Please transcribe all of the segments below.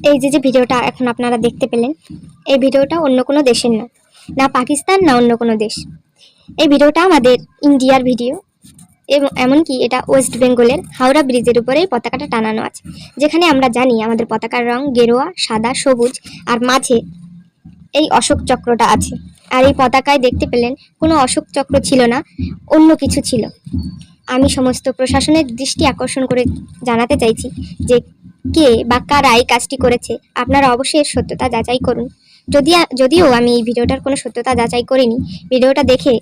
এই যে যে ভিডিওটা এখন আপনারা দেখতে পেলেন, এই ভিডিওটা অন্য কোনো দেশের না না পাকিস্তান, না অন্য কোনো দেশ। এই ভিডিওটা আমাদের ইন্ডিয়ার ভিডিও এবং এমনকি এটা ওয়েস্ট বেঙ্গলের হাওড়া ব্রিজের উপরে পতাকাটা টানানো আছে, যেখানে আমরা জানি আমাদের পতাকার রং গেরুয়া, সাদা, সবুজ আর মাঝে এই অশোক চক্রটা আছে। আর এই পতাকায় দেখতে পেলেন কোনো অশোক চক্র ছিল না, অন্য কিছু ছিল। আমি সমস্ত প্রশাসনের দৃষ্টি আকর্ষণ করে জানাতে চাইছি যে কে বা কারা এই কাজটি করেছে? আপনারা অবশ্যই এর সত্যতা যাচাই করুন। যদি যদিও আমি এই ভিডিওটার কোনো সত্যতা যাচাই করিনি, ভিডিওটা দেখে,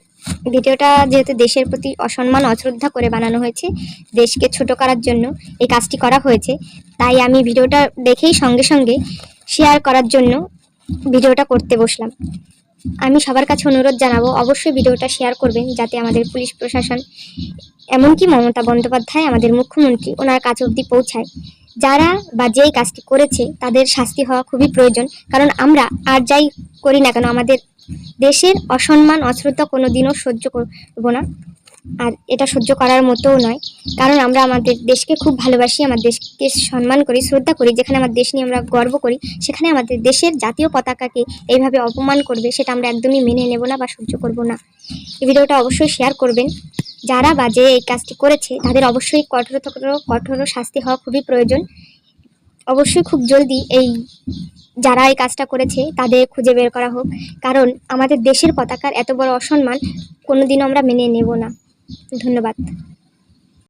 ভিডিওটা যেহেতু দেশের প্রতি অসম্মান, অশ্রদ্ধা করে বানানো হয়েছে, দেশকে ছোট করার জন্য এই কাজটি করা হয়েছে, তাই আমি ভিডিওটা দেখেই সঙ্গে সঙ্গে শেয়ার করার জন্য ভিডিওটা করতে বসলাম। আমি সবার কাছে অনুরোধ জানাব, অবশ্যই ভিডিওটা শেয়ার করবেন যাতে আমাদের পুলিশ প্রশাসন, এমনকি মমতা বন্দ্যোপাধ্যায় আমাদের মুখ্যমন্ত্রী, ওনার কাছে অবধি পৌঁছায়। যারা বা যেই কাজটি করেছে, তাদের শাস্তি হওয়া খুবই প্রয়োজন। কারণ আমরা আর যাই করি না কেন, আমাদের দেশের অসম্মান, অশ্রদ্ধা কোনো দিনও সহ্য করব না। আর এটা সহ্য করার মতোও নয়। কারণ আমরা আমাদের দেশকে খুব ভালোবাসি, আমার দেশকে সম্মান করি, শ্রদ্ধা করি, যেখানে আমার দেশ নিয়ে আমরা গর্ব করি, সেখানে আমাদের দেশের জাতীয় পতাকাকে এইভাবে অপমান করবে, সেটা আমরা একদমই মেনে নেব না বা সহ্য করব না। এই ভিডিওটা অবশ্যই শেয়ার করবেন। যারা বাজে এই কাজটি করেছে, তাদের অবশ্যই কঠোর কঠোর শাস্তি হওয়া খুবই প্রয়োজন। অবশ্যই খুব জলদি এই যারা এই কাজটা করেছে, তাদের খুঁজে বের করা হোক। কারণ আমাদের দেশের পতাকার এত বড় অসম্মান কোনোদিনও আমরা মেনে নেব না। ধন্যবাদ।